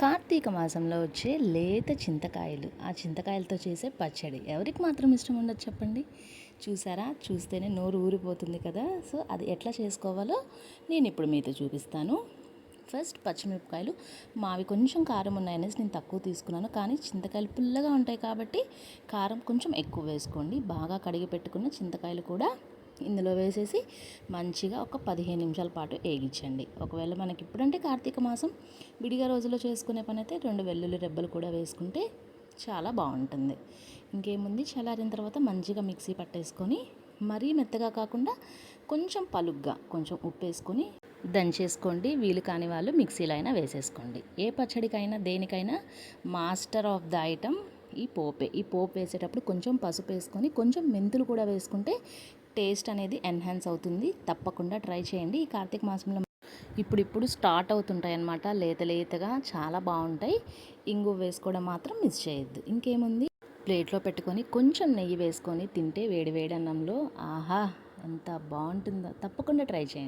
కార్తీక మాసంలో వచ్చే లేత చింతకాయలు. ఆ చింతకాయలతో చేసే పచ్చడి. ఎవరికి మాత్రం ఇష్టం ఉండదు చెప్పండి? చూసారా? చూస్తేనే నోరు ఊరిపోతుంది కదా. సో అది ఎట్లా చేసుకోవాలో నేను ఇప్పుడు మీతో చూపిస్తాను. ఫస్ట్ పచ్చిమిరపకాయలు. మావి కొంచెం కారం ఉన్నాయనేసి నేను తక్కువ తీసుకున్నాను. కానీ చింతకాయలు పుల్లగా ఉంటాయి కాబట్టి కారం కొంచెం ఎక్కువ వేసుకోండి. బాగా కడిగి పెట్టుకున్న చింతకాయలు కూడా ఇందులో వేసేసి మంచిగా ఒక పదిహేను నిమిషాల పాటు వేగించండి. ఒకవేళ మనకి ఇప్పుడంటే కార్తీక మాసం విడిగా రోజుల్లో చేసుకునే పని అయితే రెండు వెల్లుల్లి రెబ్బలు కూడా వేసుకుంటే చాలా బాగుంటుంది. ఇంకేముంది? చల్లారిన తర్వాత మంచిగా మిక్సీ పట్టేసుకొని మరీ మెత్తగా కాకుండా కొంచెం పలుగ్గా కొంచెం ఉప్పు వేసుకొని దంచేసుకోండి. వీలు కాని వాళ్ళు మిక్సీలో అయినా వేసేసుకోండి. ఏ పచ్చడికైనా దేనికైనా మాస్టర్ ఆఫ్ ద ఐటమ్ ఈ పోపే. ఈ పోపు వేసేటప్పుడు కొంచెం పసుపు వేసుకొని కొంచెం మెంతులు కూడా వేసుకుంటే టేస్ట్ అనేది ఎన్హాన్స్ అవుతుంది. తప్పకుండా ట్రై చేయండి. ఈ కార్తీక మాసంలో ఇప్పుడు ఇప్పుడు స్టార్ట్ అవుతుంటాయి అన్నమాట లేత లేతగా చాలా బాగుంటాయి. ఇంగు వేసుకోవడం మాత్రం మిస్ చేయొద్దు. ఇంకేముంది? ప్లేట్లో పెట్టుకొని కొంచెం నెయ్యి వేసుకొని తింటే వేడి వేడి అన్నంలో ఆహా! ఎంత బాగుంటుందో? తప్పకుండా ట్రై చేయండి.